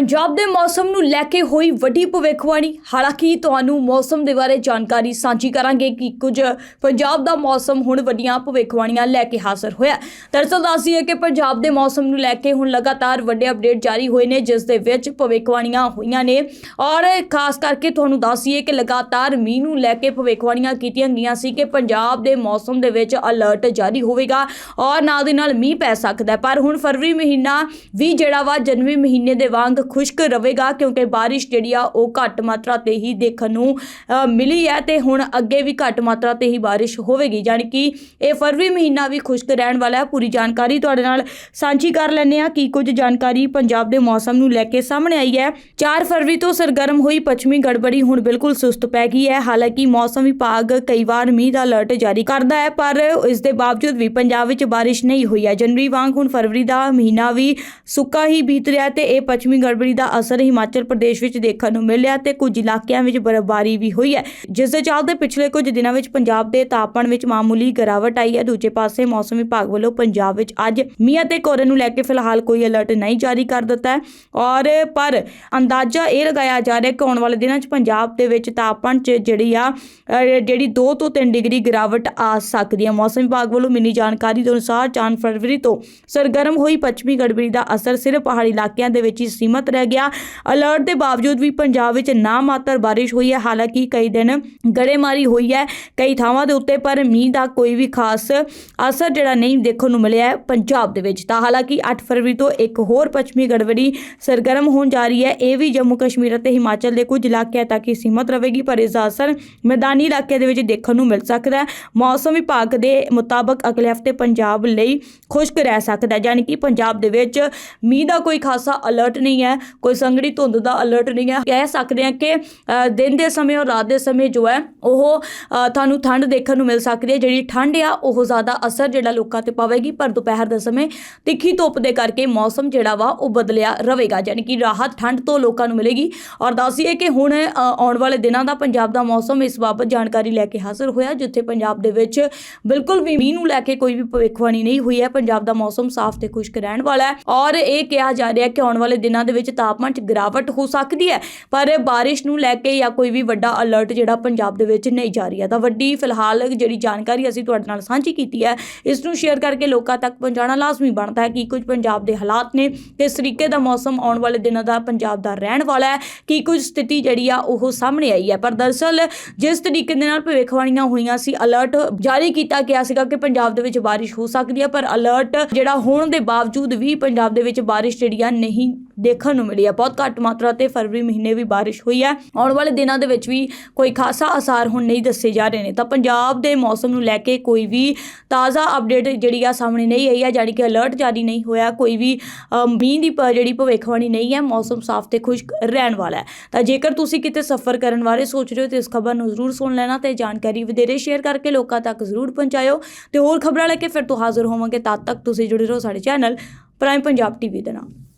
ਪੰਜਾਬ ਦੇ ਮੌਸਮ ਨੂੰ ਲੈ ਕੇ ਹੋਈ ਵੱਡੀ ਭਵਿੱਖਬਾਣੀ। ਹਾਲਾਂਕਿ ਤੁਹਾਨੂੰ ਮੌਸਮ ਦੇ ਬਾਰੇ ਜਾਣਕਾਰੀ ਸਾਂਝੀ ਕਰਾਂਗੇ ਕਿ ਕੁਝ ਪੰਜਾਬ ਦਾ ਮੌਸਮ ਹੁਣ ਵੱਡੀਆਂ ਭਵਿੱਖਬਾਣੀਆਂ ਲੈ ਕੇ ਹਾਜ਼ਰ ਹੋਇਆ ਹੈ। ਦੱਸਦੀ ਹੈ ਕਿ ਪੰਜਾਬ ਦੇ ਮੌਸਮ ਨੂੰ ਲੈ ਕੇ ਹੁਣ ਲਗਾਤਾਰ ਵੱਡੇ ਅਪਡੇਟ ਜਾਰੀ ਹੋਏ ਨੇ, ਜਿਸ ਦੇ ਵਿੱਚ ਭਵਿੱਖਬਾਣੀਆਂ ਹੋਈਆਂ ਨੇ। ਔਰ ਖਾਸ ਕਰਕੇ ਤੁਹਾਨੂੰ ਦੱਸੀਏ ਕਿ ਲਗਾਤਾਰ ਮੀਂਹ ਨੂੰ ਲੈ ਕੇ ਭਵਿੱਖਬਾਣੀਆਂ ਕੀਤੀਆਂ ਗਈਆਂ ਸੀ ਕਿ ਪੰਜਾਬ ਦੇ ਮੌਸਮ ਦੇ ਵਿੱਚ ਅਲਰਟ ਜਾਰੀ ਹੋਵੇਗਾ ਔਰ ਨਾਲ ਦੇ ਨਾਲ ਮੀਂਹ ਪੈ ਸਕਦਾ ਪਰ ਹੁਣ ਫਰਵਰੀ ਮਹੀਨਾ ਵੀ ਜਿਹੜਾ ਵਾ, ਜਨਵਰੀ ਮਹੀਨੇ ਦੇ ਵਾਂਗ ਖੁਸ਼ਕ ਰਹੇਗਾ ਕਿਉਂਕਿ ਬਾਰਿਸ਼ ਜਿਹੜੀ ਆ ਉਹ ਘੱਟ ਮਾਤਰਾ ਤੇ ਹੀ ਦੇਖਣ ਨੂੰ ਮਿਲੀ ਹੈ ਤੇ ਹੁਣ ਅੱਗੇ ਵੀ ਘੱਟ ਮਾਤਰਾ ਤੇ ਹੀ ਬਾਰਿਸ਼ ਹੋਵੇਗੀ। ਯਾਨੀ ਕਿ ਇਹ ਫਰਵਰੀ ਮਹੀਨਾ ਵੀ ਖੁਸ਼ਕ ਰਹਿਣ ਵਾਲਾ ਹੈ। ਪੂਰੀ ਜਾਣਕਾਰੀ ਤੁਹਾਡੇ ਨਾਲ ਸਾਂਝੀ ਕਰ ਲੈਂਦੇ ਆ ਕੀ ਕੁਝ ਜਾਣਕਾਰੀ ਪੰਜਾਬ ਦੇ ਮੌਸਮ ਨੂੰ ਲੈ ਕੇ ਸਾਹਮਣੇ ਆਈ ਹੈ। 4 ਫਰਵਰੀ ਤੋਂ ਸਰਗਰਮ ਹੋਈ ਪੱਛਮੀ ਗੜਬੜੀ ਹੁਣ ਬਿਲਕੁਲ ਸੁਸਤ ਪੈ ਗਈ ਹੈ। ਹਾਲਾਂਕਿ ਮੌਸਮ ਵਿਭਾਗ ਕਈ ਵਾਰ ਮੀਂਹ ਦਾ ਅਲਰਟ ਜਾਰੀ ਕਰਦਾ ਹੈ, ਪਰ ਇਸ ਦੇ ਬਾਵਜੂਦ ਵੀ ਪੰਜਾਬ ਵਿੱਚ ਬਾਰਿਸ਼ ਨਹੀਂ ਹੋਈ ਹੈ। ਜਨਵਰੀ ਵਾਂਗ ਹੁਣ ਫਰਵਰੀ ਦਾ ਮਹੀਨਾ ਵੀ ਸੁੱਕਾ ਹੀ ਬੀਤ ਰਿਹਾ ਤੇ ਇਹ ਪੱਛਮੀ ਗੜਬੜੀ ਦਾ ਅਸਰ ਹਿਮਾਚਲ ਪ੍ਰਦੇਸ਼ ਵਿੱਚ ਦੇਖਣ ਨੂੰ ਮਿਲਿਆ ਤੇ ਕੁਝ ਇਲਾਕਿਆਂ ਵਿੱਚ ਬਰਫ਼ਬਾਰੀ ਵੀ ਹੋਈ ਹੈ। ਜਿਸ ਦੇ ਚੱਲਦੇ ਪਿਛਲੇ ਕੁਝ ਦਿਨਾਂ ਵਿੱਚ ਪੰਜਾਬ ਦੇ ਤਾਪਮਾਨ ਵਿੱਚ ਮਾਮੂਲੀ ਗਿਰਾਵਟ ਆਈ ਹੈ। ਦੂਜੇ ਪਾਸੇ ਮੌਸਮ ਵਿਭਾਗ ਵੱਲੋਂ ਪੰਜਾਬ ਵਿੱਚ ਅੱਜ ਮੀਂਹ ਅਤੇ ਕੋਰੇ ਨੂੰ ਲੈ ਕੇ ਫਿਲਹਾਲ ਕੋਈ ਅਲਰਟ ਨਹੀਂ ਜਾਰੀ ਕਰ ਦਿੱਤਾ ਹੈ। ਔਰ ਪਰ ਅੰਦਾਜ਼ਾ ਇਹ ਲਗਾਇਆ ਜਾ ਰਿਹਾ ਕਿ ਆਉਣ ਵਾਲੇ ਦਿਨਾਂ 'ਚ ਪੰਜਾਬ ਦੇ ਵਿੱਚ ਤਾਪਮਾਨ 'ਚ ਜਿਹੜੀ ਆ ਜਿਹੜੀ 2 ਤੋਂ 3 ਡਿਗਰੀ ਗਿਰਾਵਟ ਆ ਸਕਦੀ ਹੈ। ਮੌਸਮ ਵਿਭਾਗ ਵੱਲੋਂ ਮਿਲੀ ਜਾਣਕਾਰੀ ਦੇ ਅਨੁਸਾਰ 4 ਫਰਵਰੀ ਤੋਂ ਸਰਗਰਮ ਹੋਈ ਪੱਛਮੀ ਗੜਬੜੀ ਦਾ ਅਸਰ ਸਿਰਫ ਪਹਾੜੀ ਇਲਾਕਿਆਂ ਦੇ ਵਿੱਚ ਹੀ ਸੀਮਤ ਰਹਿ ਗਿਆ। ਅਲਰਟ ਦੇ ਬਾਵਜੂਦ ਵੀ ਪੰਜਾਬ ਵਿੱਚ ਨਾ ਮਾਤਰ ਬਾਰਿਸ਼ ਹੋਈ ਹੈ। ਹਾਲਾਂਕਿ ਕਈ ਦਿਨ ਗੜੇਮਾਰੀ ਹੋਈ ਹੈ ਕਈ ਥਾਵਾਂ ਦੇ ਉੱਤੇ, ਪਰ ਮੀਂਹ ਦਾ ਕੋਈ ਵੀ ਖਾਸ ਅਸਰ ਜਿਹੜਾ ਨਹੀਂ ਦੇਖਣ ਨੂੰ ਮਿਲਿਆ ਪੰਜਾਬ ਦੇ ਵਿੱਚ। ਤਾਂ ਹਾਲਾਂਕਿ 8 ਫਰਵਰੀ ਤੋਂ ਇੱਕ ਹੋਰ ਪੱਛਮੀ ਗੜਬੜੀ ਸਰਗਰਮ ਹੋਣ ਜਾ ਰਹੀ ਹੈ। ਇਹ ਵੀ ਜੰਮੂ ਕਸ਼ਮੀਰ ਅਤੇ ਹਿਮਾਚਲ ਦੇ ਕੁਝ ਇਲਾਕਿਆਂ ਤੱਕ ਹੀ ਸੀਮਤ ਰਹੇਗੀ, ਪਰ ਇਸ ਦਾ ਅਸਰ ਮੈਦਾਨੀ ਇਲਾਕਿਆਂ ਦੇ ਵਿੱਚ ਦੇਖਣ ਨੂੰ ਮਿਲ ਸਕਦਾ ਹੈ। ਮੌਸਮ ਵਿਭਾਗ ਦੇ ਮੁਤਾਬਕ ਅਗਲੇ ਹਫ਼ਤੇ ਪੰਜਾਬ ਲਈ ਖੁਸ਼ਕ ਰਹਿ ਸਕਦਾ ਹੈ, ਯਾਨੀ ਕਿ ਪੰਜਾਬ ਦੇ ਵਿੱਚ ਮੀਂਹ ਦਾ ਕੋਈ ਖਾਸਾ ਅਲਰਟ ਨਹੀਂ ਹੈ। ਕੋਈ ਸੰਘਣੀ ਧੁੰਦ ਦਾ ਅਲਰਟ ਨਹੀਂ ਹੈ। ਕਹਿ ਸਕਦੇ ਹਾਂ ਕਿ ਦਿਨ ਦੇ ਸਮੇਂ ਔਰ ਰਾਤ ਦੇ ਸਮੇਂ ਜੋ ਹੈ, ਉਹ ਤੁਹਾਨੂੰ ਠੰਡ ਦੇਖਣ ਨੂੰ ਮਿਲ ਸਕਦੀ ਹੈ। ਜਿਹੜੀ ਠੰਡ ਆ, ਉਹ ਜ਼ਿਆਦਾ ਅਸਰ ਜਿਹੜਾ ਲੋਕਾਂ ਤੇ ਪਵੇਗੀ। ਪਰ ਦੁਪਹਿਰ ਦੇ ਸਮੇਂ ਤਿੱਖੀ ਧੁੱਪ ਦੇ ਕਰਕੇ ਮੌਸਮ ਜਿਹੜਾ ਵਾ, ਉਹ ਬਦਲਿਆ ਰਹੇਗਾ। ਯਾਨੀ ਕਿ ਰਾਹਤ ਠੰਡ ਤੋਂ ਲੋਕਾਂ ਨੂੰ ਮਿਲੇਗੀ। ਔਰ ਦੱਸੀਏ ਕਿ ਹੁਣ ਆਉਣ ਵਾਲੇ ਦਿਨਾਂ ਦਾ ਪੰਜਾਬ ਦਾ ਮੌਸਮ ਇਸ ਬਾਬਤ ਜਾਣਕਾਰੀ ਲੈ ਕੇ ਹਾਜ਼ਰ ਹੋਇਆ, ਜਿੱਥੇ ਪੰਜਾਬ ਦੇ ਵਿੱਚ ਬਿਲਕੁਲ ਵੀ ਮੀਂਹ ਨੂੰ ਲੈ ਕੇ ਕੋਈ ਵੀ ਭਵਿੱਖਬਾਣੀ ਨਹੀਂ ਹੋਈ ਹੈ। ਪੰਜਾਬ ਦਾ ਮੌਸਮ ਸਾਫ਼ ਤੇ ਖੁਸ਼ਕ ਰਹਿਣ ਵਾਲਾ ਹੈ। ਔਰ ਇਹ ਕਿਹਾ ਜਾ ਰਿਹਾ ਹੈ ਕਿ ਆਉਣ ਵਾਲੇ ਦਿਨਾਂ ਦੇ ਵਿੱਚ ਤਾਪਮਾਨ 'ਚ ਗਿਰਾਵਟ ਹੋ ਸਕਦੀ ਹੈ, ਪਰ ਬਾਰਿਸ਼ ਨੂੰ ਲੈ ਕੇ ਜਾਂ ਕੋਈ ਵੀ ਵੱਡਾ ਅਲਰਟ ਜਿਹੜਾ ਪੰਜਾਬ ਦੇ ਵਿੱਚ ਨਹੀਂ ਜਾਰੀ ਹੈ ਤਾਂ ਵੱਡੀ ਫਿਲਹਾਲ ਜਿਹੜੀ ਜਾਣਕਾਰੀ ਅਸੀਂ ਤੁਹਾਡੇ ਨਾਲ ਸਾਂਝੀ ਕੀਤੀ ਹੈ, ਇਸ ਨੂੰ ਸ਼ੇਅਰ ਕਰਕੇ ਲੋਕਾਂ ਤੱਕ ਪਹੁੰਚਾਉਣਾ ਲਾਜ਼ਮੀ ਬਣਦਾ ਹੈ ਕਿ ਕੁਝ ਪੰਜਾਬ ਦੇ ਹਾਲਾਤ ਨੇ, ਕਿਸ ਤਰੀਕੇ ਦਾ ਮੌਸਮ ਆਉਣ ਵਾਲੇ ਦਿਨਾਂ ਦਾ ਪੰਜਾਬ ਦਾ ਰਹਿਣ ਵਾਲਾ ਹੈ, ਕੀ ਕੁਝ ਸਥਿਤੀ ਜਿਹੜੀ ਆ ਉਹ ਸਾਹਮਣੇ ਆਈ ਹੈ। ਪਰ ਦਰਅਸਲ ਜਿਸ ਤਰੀਕੇ ਦੇ ਨਾਲ ਭਵਿੱਖਬਾਣੀਆਂ ਹੋਈਆਂ ਸੀ ਅਲਰਟ ਜਾਰੀ ਕੀਤਾ ਗਿਆ ਸੀਗਾ ਕਿ ਪੰਜਾਬ ਦੇ ਵਿੱਚ ਬਾਰਿਸ਼ ਹੋ ਸਕਦੀ ਹੈ, ਪਰ ਅਲਰਟ ਜਿਹੜਾ ਹੋਣ ਦੇ ਬਾਵਜੂਦ ਵੀ ਪੰਜਾਬ ਦੇ ਵਿੱਚ ਬਾਰਿਸ਼ ਜਿਹੜੀ ਆ ਨਹੀਂ ਦੇਖਣ ਨੂੰ ਮਿਲੀ ਹੈ। ਬਹੁਤ ਘੱਟ ਮਾਤਰਾ ਤੇ ਫਰਵਰੀ ਮਹੀਨੇ ਵੀ ਬਾਰਿਸ਼ ਹੋਈ ਹੈ। ਆਉਣ ਵਾਲੇ ਦਿਨਾਂ ਦੇ ਵਿੱਚ ਵੀ ਕੋਈ ਖਾਸਾ ਅਸਾਰ ਹੁਣ ਨਹੀਂ ਦੱਸੇ ਜਾ ਰਹੇ ਨੇ। ਤਾਂ ਪੰਜਾਬ ਦੇ ਮੌਸਮ ਨੂੰ ਲੈ ਕੇ ਕੋਈ ਵੀ ਤਾਜ਼ਾ ਅਪਡੇਟ ਜਿਹੜੀ ਆ ਸਾਹਮਣੇ ਨਹੀਂ ਆਈ ਹੈ। ਜਾਣੀ ਕਿ ਅਲਰਟ ਜਾਰੀ ਨਹੀਂ ਹੋਇਆ। ਕੋਈ ਵੀ ਮੀਂਹ ਦੀ ਪ- ਜਿਹੜੀ ਭਵਿੱਖਬਾਣੀ ਨਹੀਂ ਹੈ। ਮੌਸਮ ਸਾਫ਼ ਤੇ ਖੁਸ਼ਕ ਰਹਿਣ ਵਾਲਾ ਹੈ। ਤਾਂ ਜੇਕਰ ਤੁਸੀਂ ਕਿਤੇ ਸਫ਼ਰ ਕਰਨ ਬਾਰੇ ਸੋਚ ਰਹੇ ਹੋ ਤੇ ਇਸ ਖਬਰ ਨੂੰ ਜ਼ਰੂਰ ਸੁਣ ਲੈਣਾ ਤੇ ਜਾਣਕਾਰੀ ਵਧੇਰੇ ਸ਼ੇਅਰ ਕਰਕੇ ਲੋਕਾਂ ਤੱਕ ਜ਼ਰੂਰ ਪਹੁੰਚਾਇਓ। ਤੇ ਹੋਰ ਖਬਰਾਂ ਲੈ ਕੇ ਫਿਰ ਤੋਂ ਹਾਜ਼ਰ ਹੋਵਾਂਗੇ। ਤਦ ਤੱਕ ਤੁਸੀਂ ਜੁੜੇ ਰਹੋ ਸਾਡੇ ਚੈਨਲ ਪ੍ਰਾਈਮ ਪੰਜਾਬ ਟੀਵੀ ਦੇ ਨਾਲ।